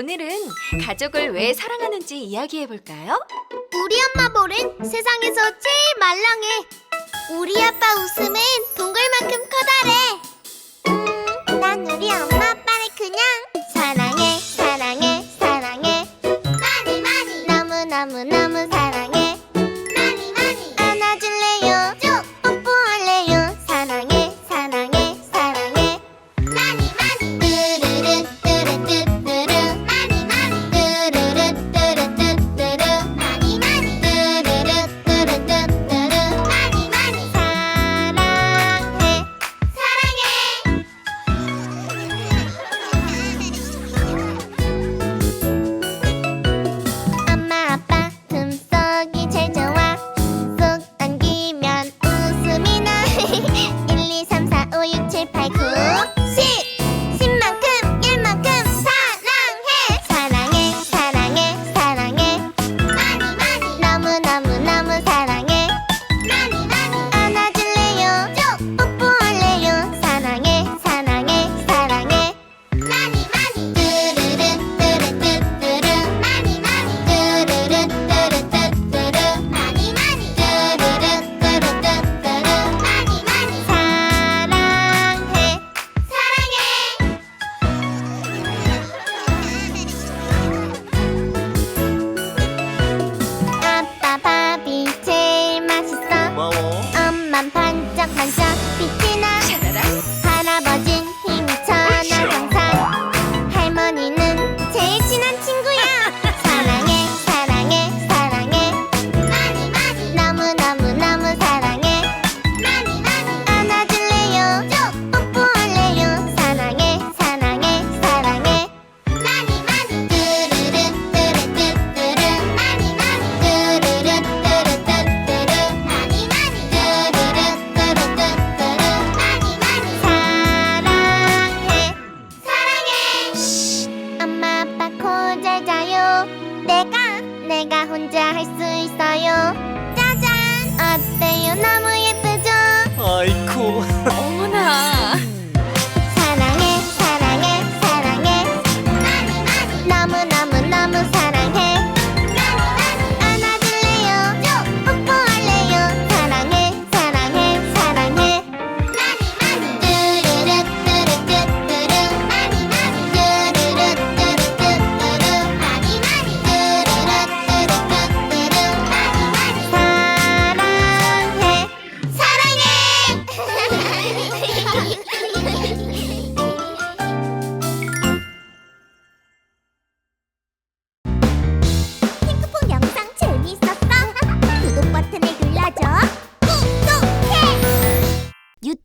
오늘은 가족을 왜 사랑하는지 이야기해 볼까요? 우리 엄마 볼은 세상에서 제일 말랑해. 우리 아빠 웃음은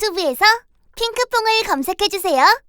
유튜브에서 핑크퐁을 검색해주세요.